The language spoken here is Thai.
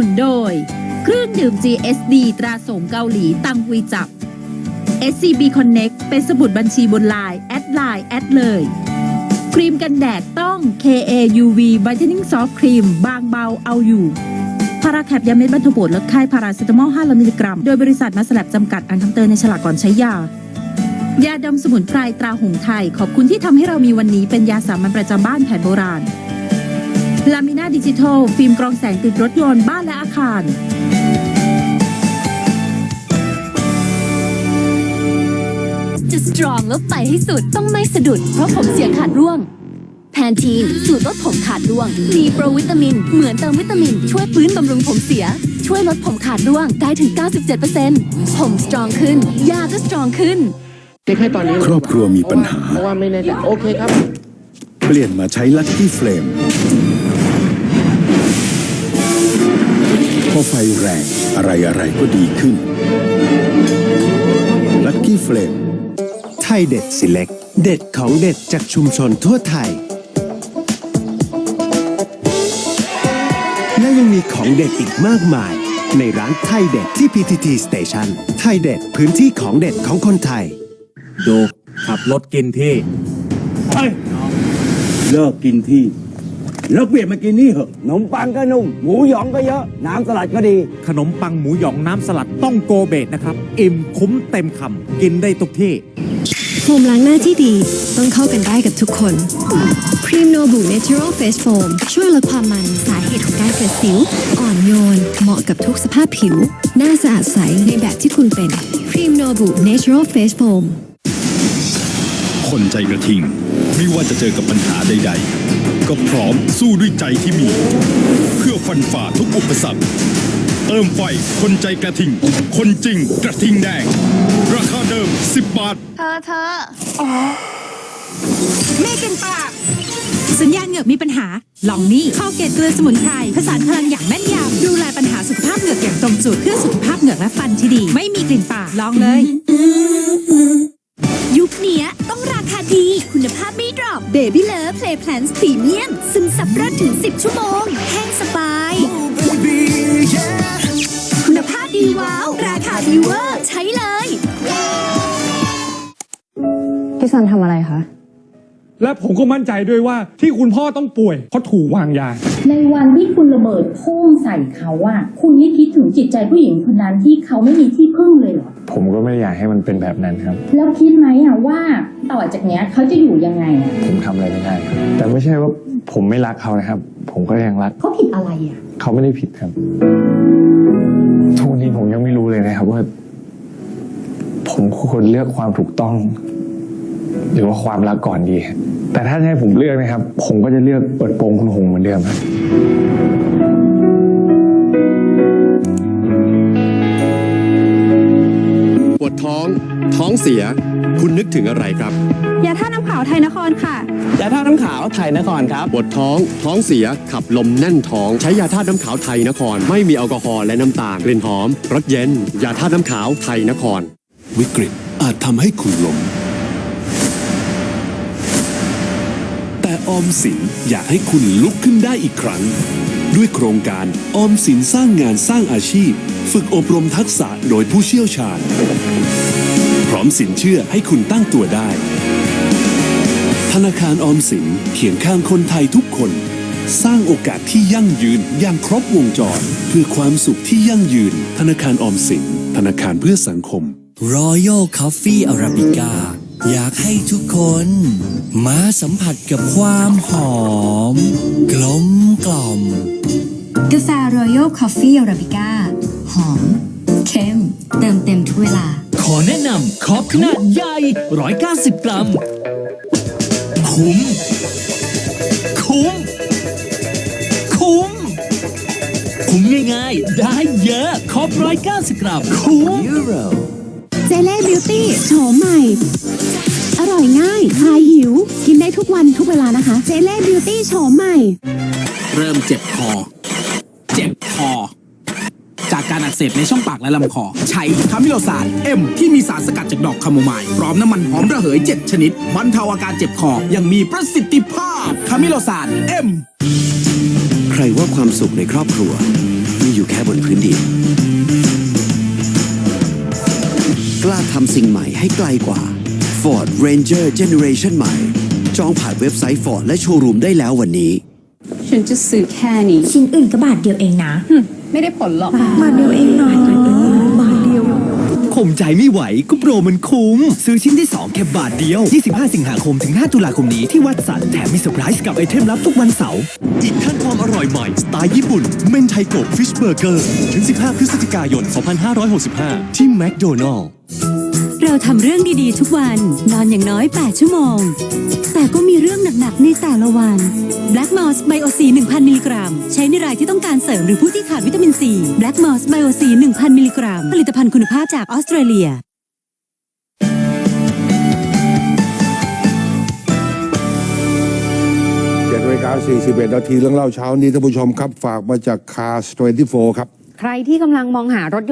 นุนโดย เครื่องดื่ม GSD ตราส่งเกาหลีตังหุยจับ SCB Connect เป็นสมุดบัญชีบนไลน์แอดไลน์แอดเลย ครีมกันแดดต้อง KAUV Whitening Soft Cream บางเบาเอาอยู่พาราแคปยาเม็ดบรรเทาปวดลดไข้พาราเซตามอล500มิลลิกรัม โดยบริษัทมาสลับจำกัดอ่านคำเตือนในฉลากก่อนใช้ยา ยาดมสมุนไพรตราหงไทย ขอบคุณที่ทำให้เรามีวันนี้เป็นยาสามัญประจำบ้านแผนโบราณ ลามิน่าดิจิทัล ฟิล์มกรองแสงติดรถยนต์บ้านและอาคาร จะสตรองแล้วไปให้สุดต้องไม่สะดุด เพราะผมเสียขาดร่วง แพนทีน สูตรลดผมขาดร่วง มีโปรวิตามิน เหมือนเติมวิตามิน ช่วยฟื้นบำรุงผมเสีย ช่วยลดผมขาดร่วงได้ถึง 97%ผมสตรองขึ้น ยาก็สตรองขึ้นเช็คให้ตอนนี้ครอบครัวมีปัญหา เพราะว่าไม่แน่ใจโอเคครับ เปลี่ยนมาใช้ลั c กี้เฟลม พอไฟแรงอะไรอะไรก็ดีขึ้นลั c กี้เฟลมไทยเด็ด Select เด็ดของเด็ดจากชุมชนทั่วไทย และยังมีของเด็ดอีกมากมาย ในร้านไทยเด็ดที่ PTT Station ไทยเด็ดพื้นที่ของเด็ดของคนไทย ดูขับรถกินที่เลิกกินที่ แล้วเปลี่ยนมากินนี่เหอะขนมปังก็นุ่ม หมูหยองก็เยอะ น้ำสลัดก็ดี ขนมปังหมูหยองน้ำสลัดต้องโกเบตนะครับ อิ่มคุ้มเต็มคำกินได้ทุกที่โฟมล้างหน้าที่ดีต้องเข้ากันได้กับทุกคนครีมโนบุ Natural Face Foam ช่วยลดความมันสาเหตุของการเกิดสิว อ่อนโยน เหมาะกับทุกสภาพผิว หน้าสะอาดใสในแบบที่คุณเป็นครีมโนบุ Natural Face Foam คนใจกระทิง ไม่ว่าจะเจอกับปัญหาใด ๆ ก็พร้อมสู้ด้วยใจที่มี เพื่อฟันฝ่าทุกอุปสรรค เติมไฟคนใจกระทิง คนจริงกระทิงแดง ราคาเดิม 10 บาท เธอเธอไม่กินปาก สัญญาณเหงือกมีปัญหา ลองนี่ข้อเกตเกลือสมุนไพรผสานพลังอย่างแม่นยำดูแลปัญหาสุขภาพเหงือกอย่างตรงจุดเพื่อสุขภาพเหงือกและฟันที่ดี ไม่มีกลิ่นปากลองเลยยุ Baby Love Play Plans Premium ซึมซับรสถึง 10 ชั่วโมง แห้งสบาย คุณภาพดีว้าว ราคาดีเวอร์ ใช้เลย พี่ซันทำอะไรคะ และผมก็มั่นใจด้วยว่าที่คุณพ่อต้องป่วยเพราะถูกวางยา ในวันที่คุณระเบิดพุ่งใส่เขาอะคุณไม่คิดถึงจิตใจผู้หญิงคนนั้นที่เขาไม่มีที่พึ่งเลยเหรอ ผมก็ไม่ได้อยากให้มันเป็นแบบนั้นครับ แล้วคิดไหมอะว่าต่อจากเนี้ยเขาจะอยู่ยังไงอะผมทำอะไรไม่ได้ครับ แต่ไม่ใช่ว่าผมไม่รักเขานะครับ ผมก็ยังรัก เขาผิดอะไรอะเขาไม่ได้ผิดครับทุกวันนี้ผมยังไม่รู้เลยนะครับว่า ผมควรเลือกความถูกต้อง หรือว่าความรักก่อนดีครับแต่ถ้าจะให้ผมเลือกนะครับ ผมก็จะเลือกเปิดโปงคุณหงเหมือนเดิมครับ ท้อง ท้องเสีย คุณนึกถึงอะไรครับ ยาท่าน้ำขาวไทยนครค่ะ ยาท่าน้ำขาวไทยนครครับ ปวดท้อง ท้องเสีย ขับลมแน่นท้อง ใช้ยาท่าตุน้ำขาวไทยนคร ไม่มีแอลกอฮอล์และน้ำตาล กลิ่นหอม รสเย็น ยาท่าตุน้ำขาวไทยนคร วิกฤตอาจทำให้คุณล้ม แต่ออมสินอยากให้คุณลุกขึ้นได้อีกครั้ง ด้วยโครงการออมสินสร้างงานสร้างอาชีพ ฝึกอบรมทักษะโดยผู้เชี่ยวชาญ พร้อมสินเชื่อให้คุณตั้งตัวได้ ธนาคารออมสินเคียงข้างคนไทยทุกคน สร้างโอกาสที่ยั่งยืนอย่างครบวงจร เพื่อความสุขที่ยั่งยืน ธนาคารออมสิน ธนาคารเพื่อสังคม Royal Coffee Arabica อยากให้ทุกคนมาสัมผัสกับความหอม กลมกล่อม กาแฟ Royal Coffee Arabica หอม เข้ม เติมเต็มทุกเวลา ขอแนะนำคอปขนาดใหญ่ 190 กรัม คุ้ม คุ้ม คุ้ม คุ้มง่ายๆ ได้เยอะคอป190 กรัม คุ้ม เจเล่บิวตี้โฉมใหม่ อร่อยง่ายคลายหิว กินได้ทุกวันทุกเวลานะคะ เจเล่บิวตี้โฉมใหม่ เริ่มเจ็บคอ เจ็บคอ จากการอักเสบในช่องปากและลำคอ ใช้คามิโลซานเอ็มที่มีสารสกัดจากดอกคาโมไมล์พร้อมน้ำมันหอมระเหย 7 ชนิดบรรเทาอาการเจ็บคออย่างมีประสิทธิภาพคามิโลซานเอ็มใครว่าความสุขในครอบครัวมีอยู่แค่บนพื้นดิน กล้าทำสิ่งใหม่ให้ไกลกว่า Ford Ranger Generation ใหม่ จองผ่านเว็บไซต์ Ford และโชว์รูมได้แล้ววันนี้ ฉันจะซื้อแค่นี้ ชิ้นอื่นก็บาทเดียวเองนะไม่ได้ผลหรอก บาทเดียวเองเนาะบาทเดียว ข่มใจไม่ไหวก็โปรมันคุ้ม ซื้อชิ้นที่ 2 แค่บาทเดียว 25 สิงหาคมถึง 5 ตุลาคมนี้ที่วัดสันแถมมีเซอร์ไพรส์กับไอเทมลับทุกวันเสาร์อีกขั้นความอร่อยใหม่ สไตล์ญี่ปุ่น เมนไทโกะฟิชเบอร์เกอร์ ถึง 15 พฤศจิกายน 2565 ที่แมคโดนัลล์ เราทำเรื่องดีๆ ทุกวัน นอนอย่างน้อย 8 ชั่วโมง แต่ก็มีเรื่องหนัก ๆ ในแต่ละวัน Black Moss Bio C 1,000 มิลลิกรัม ใช้ในรายที่ต้องการเสริมหรือผู้ที่ขาดวิตามิน C Black Moss Bio C 1,000 มิลลิกรัม ผลิตภัณฑ์คุณภาพจากออสเตรเลียเจ็ดนาฬิกา41นาทีเรื่องเล่าเช้านี้ท่านผู้ชมครับ ฝากมาจากคาส24ครับ ใครที่กำลังมองหารถ